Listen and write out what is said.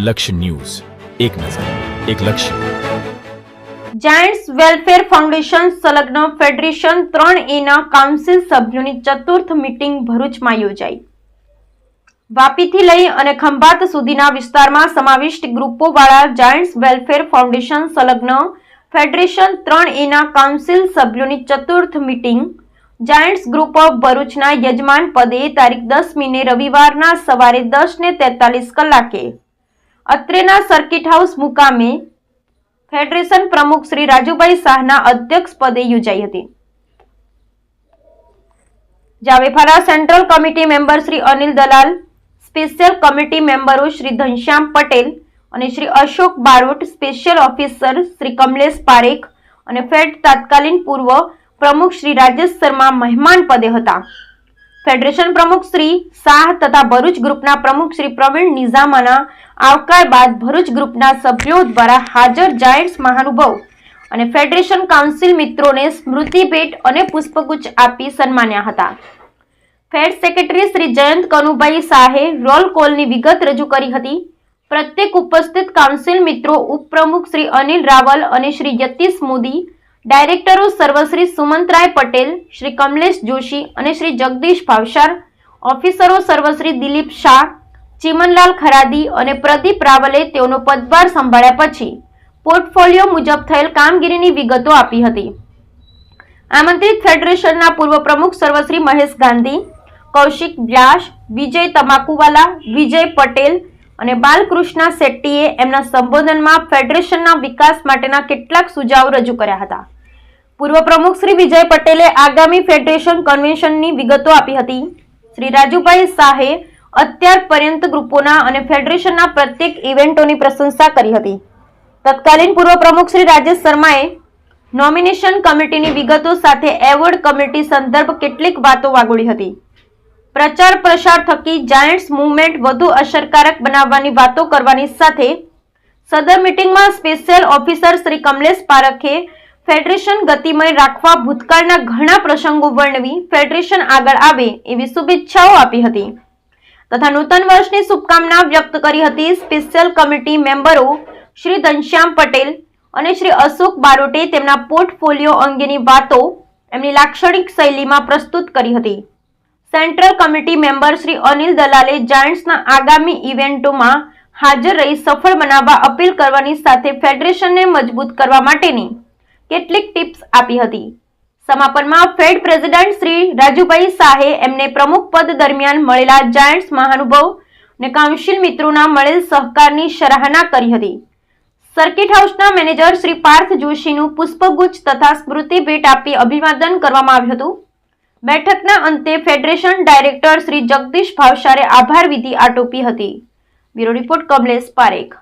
લક્ષ્ય ન્યૂઝ. એક નજર, એક લક્ષ્ય. જાયન્ટ્સ વેલફેર ફાઉન્ડેશન સંલગ્ન ફેડરેશન ત્રણ એના કાઉન્સિલ સભ્યોની ચતુર્થ મિટિંગ ભરૂચમાં યોજાઈ. વાપીથી લઈ અને ખંભાત સુધીના વિસ્તારમાં સમાવિષ્ટ ગ્રુપોવાળા જાયન્ટ્સ વેલફેર ફાઉન્ડેશન સંલગ્ન ફેડરેશન ત્રણ એના કાઉન્સિલ સભ્યોની ચતુર્થ મિટિંગ જાયન્ટ્સ ગ્રુપ ઓફ ભરૂચના યજમાન પદે તારીખ દસ મીને રવિવારના સવારે દસ ને તેતાલીસ કલાકે અત્રેના સર્કિટ હાઉસ મુકામે ફેડરેશન પ્રમુખ શ્રી રાજુભાઈ શાહના અધ્યક્ષપદે યોજાઈ હતી. જાવેફારા central committee member Shri Anil Dalal, special committee મેમ્બરો Shri Ghanshyam Patel અને શ્રી અશોક બારોટ, સ્પેશિયલ ઓફિસર શ્રી કમલેશ પારેખ અને ફેડ તાત્કાલીન પૂર્વ પ્રમુખ શ્રી રાજેશ શર્મા મહેમાન પદે હતા. ફેડરેશન પ્રમુખ શ્રી શાહ તથા ભરૂચ ગ્રુપના પ્રમુખ શ્રી પ્રવીણ નિઝામાના આવકાર બાદ ભરૂચ ગ્રુપના સભ્યો દ્વારા હાજર જાયન્ટ્સ મહાનુભાવ અને ફેડરેશન કાઉન્સિલ મિત્રોને સ્મૃતિ ભેટ અને પુષ્પગુચ્છ આપી સન્માન્યા હતા. ફેડ સેક્રેટરી શ્રી જયંત કનુભાઈ શાહે રોલ કોલની વિગત રજૂ કરી હતી. પ્રત્યેક ઉપસ્થિત કાઉન્સિલ મિત્રો, ઉપપ્રમુખ શ્રી અનિલ રાવલ અને શ્રી યતીશ મોદી ડાયરેક્ટરો સર્વશ્રી સુમંતરાય પટેલ, શ્રી કમલેશ જોશી અને શ્રી જગદીશ ભાવસાર, ઓફિસરો સર્વશ્રી દિલીપ શાહ, ચિમનલાલ ખરાદી અને પ્રદીપ રાવલે તેઓનો પદભાર સંભાળ્યા પછી પોર્ટફોલિયો મુજબ થયેલ કામગીરીની વિગતો આપી હતી. આમંત્રિત ફેડરેશનના પૂર્વ પ્રમુખ સર્વશ્રી મહેશ ગાંધી, કૌશિક વ્યાસ, વિજય તમાકુવાલા, વિજય પટેલ અને બાલકૃષ્ણ શેટ્ટીએ એમના સંબોધનમાં ફેડરેશનના વિકાસ માટેના કેટલાક સુઝાવ રજૂ કર્યા હતા. પૂર્વ પ્રમુખ શ્રી વિજય પટેલે આગામી ફેડરેશન કન્વેન્શનની વિગતો આપી હતી. શ્રી રાજુભાઈ શાહે અત્યાર પર્યંત ગ્રુપોના અને ફેડરેશનના પ્રત્યેક ઇવેન્ટોની પ્રશંસા કરી હતી. તત્કાલીન પૂર્વ પ્રમુખ શ્રી રાજેશ શર્માએ નોમિનેશન કમિટીની વિગતો સાથે એવોર્ડ કમિટી સંદર્ભ કેટલીક વાતો વાગોળી હતી. પ્રચાર પ્રસાર થકી જાયન્ટ્સ મુવમેન્ટ વધુ અસરકારક બનાવવાની વાતો કરવાની સાથે સદર મિટિંગમાં સ્પેશિયલ ઓફિસર શ્રી કમલેશ પારખે ફેડરેશન ગતિમય રાખવા ભૂતકાળના ઘણા પ્રસંગો વર્ણવી ફેડરેશન આગળ આવે એવી શુભેચ્છાઓ આપી હતી. તથા નૂતન વર્ષની શુભકામના વ્યક્ત કરી હતી સ્પેશિયલ કમિટી મેમ્બરો શ્રી ઘનશ્યામ પટેલ અને શ્રી અશોક બારોટે તેમના પોર્ટફોલિયો અંગેની વાતો એમની લાક્ષણિક શૈલીમાં પ્રસ્તુત કરી હતી. Central committee member Shri Anil દલાલે જાયન્ટ્સના આગામી ઇવેન્ટોમાં હાજર રહી સફળ બનાવવા અપીલ કરવાની સાથે ફેડરેશનને મજબૂત કરવા માટેની કેટલીક ટિપ્સ આપી હતી. સમાપનમાં ફેડ પ્રેસિડેન્ટ શ્રી રાજુભાઈ શાહે એમને પ્રમુખ પદ દરમિયાન મળેલા જાયન્ટ્સ મહાનુભાવ અને કાઉન્સિલ મિત્રોના મળેલ સહકારની સરાહના કરી હતી. સર્કિટ હાઉસના મેનેજર શ્રી પાર્થ જોશીનું પુષ્પગુચ્છ તથા સ્મૃતિ ભેટ આપી અભિવાદન કરવામાં આવ્યું હતું. બેઠકના અંતે ફેડરેશન ડાયરેક્ટર શ્રી જગદીશ ભાવસારે આભાર વિધિ આટોપી હતી. Bureau report Kamlesh Parekh.